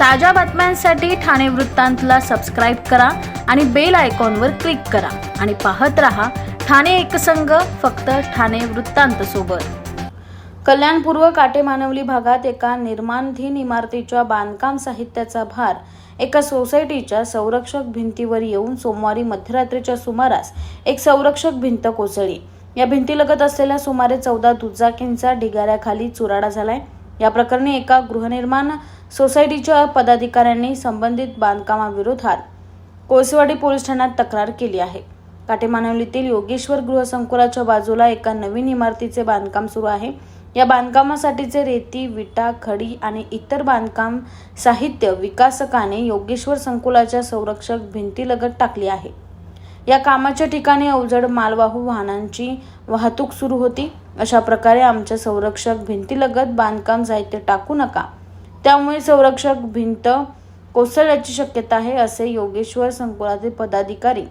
ताज्या बातम्यांसाठी ठाणे वृत्तांतला सबस्क्राईब करा आणि बेल आयकॉनवर क्लिक करा. आणि पाहत रहा ठाणे एकसंघ फक्त ठाणे वृत्तांत सोबत. कल्याणपूर्व काटेमानवली भागात एका निर्माणधीन इमारतीच्या बांधकाम साहित्याचा भार एका सोसायटीच्या संरक्षक भिंतीवर येऊन सोमवारी मध्यरात्रीच्या सुमारास एक संरक्षक भिंत कोसळली. या भिंतीलगत असलेल्या सुमारे चौदा दुचाकींचा ढिगाऱ्याखाली चुराडा झालाय. या प्रकरणी एका गृहनिर्माण सोसायटीच्या पदाधिकाऱ्यांनी संबंधित बांधकामाविरोधात कोळसेवाडी पोलीस ठाण्यात तक्रार केली आहे. काटेमानवलीतील योगेश्वर गृहसंकुलाच्या बाजूला एका नवीन इमारतीचे बांधकाम सुरू आहे. या बांधकामासाठीचे रेती विटा खडी आणि इतर बांधकाम साहित्य विकासकाने योगेश्वर संकुलाच्या संरक्षक भिंतीलगत टाकली आहे. या कामाच्या ठिकाणी अवजड मालवाहू वाहनांची वाहतूक सुरू होती. अशा प्रकारे आमच्या संरक्षक भिंतीलगत बांधकाम साहित्य टाकू नका. त्यामुळे संरक्षक भिंत कोसळण्याची शक्यता आहे असे योगेश्वर संकुलातील पदाधिकारी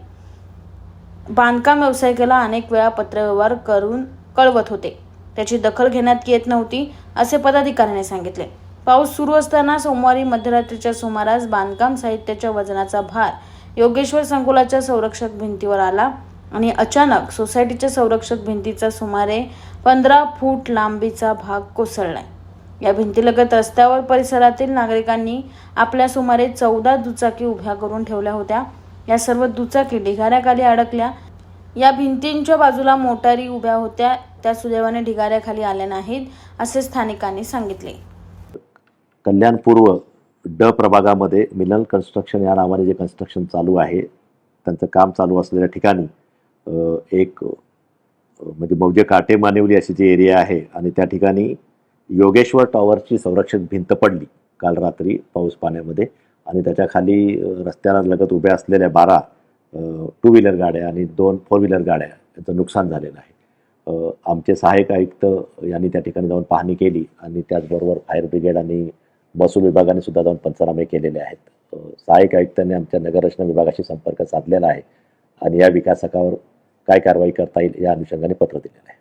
बांधकाम व्यावसायिकाला अनेक वेळा पत्रव्यवहार करून कळवत होते. त्याची दखल घेण्यात येत नव्हती असे पदाधिकाऱ्याने सांगितले. पाऊस सुरू असताना सोमवारी मध्यरात्रीच्या सुमारास बांधकाम साहित्याच्या वजनाचा भार योगेश्वर संकुलाच्या संरक्षक भिंतीवर आला आणि अचानक सोसायटीच्या संरक्षक भिंतीचा सुमारे पंधरा फूट लांबीचा भाग कोसळलाय. या भिंतीलगत रस्त्यावर परिसरातील नागरिकांनी आपल्या सुमारे चौदा दुचाकी उभ्या करून ठेवल्या होत्या. या सर्व दुचाकी ढिगाऱ्याखाली अडकल्या. या भिंतींच्या बाजूला मोटारी उभ्या होत्या. त्या सुदैवाने ढिगाऱ्याखाली आल्या नाहीत असे स्थानिकांनी सांगितले. कल्याण पूर्व ड प्रभागामध्ये मिनल कन्स्ट्रक्शन या नावाने जे कन्स्ट्रक्शन चालू आहे त्यांचं काम चालू असलेल्या ठिकाणी एक म्हणजे मौजे काटे मानेवली अशी जी एरिया आहे आणि त्या ठिकाणी योगेश्वर टॉवरची संरक्षण भिंत पडली काल रात्री पाऊस पाण्यामध्ये आणि त्याच्याखाली रस्त्याला लगत उभ्या असलेल्या बारा टू व्हीलर गाड्या आणि दोन फोर व्हीलर गाड्या यांचं नुकसान झालेलं आहे. आमचे सहाय्यक आयुक्त यांनी त्या ठिकाणी जाऊन पाहणी केली आणि त्याचबरोबर फायर ब्रिगेड आणि महसूल विभागाने सुद्धा जाऊन पंचनामे केलेले आहेत. सहाय्यक आयुक्तांनी आमच्या नगररचना विभागाशी संपर्क साधलेला आहे आणि या विकासकावर काय कारवाई करता येईल या अनुषंगाने पत्र दिलेलं आहे.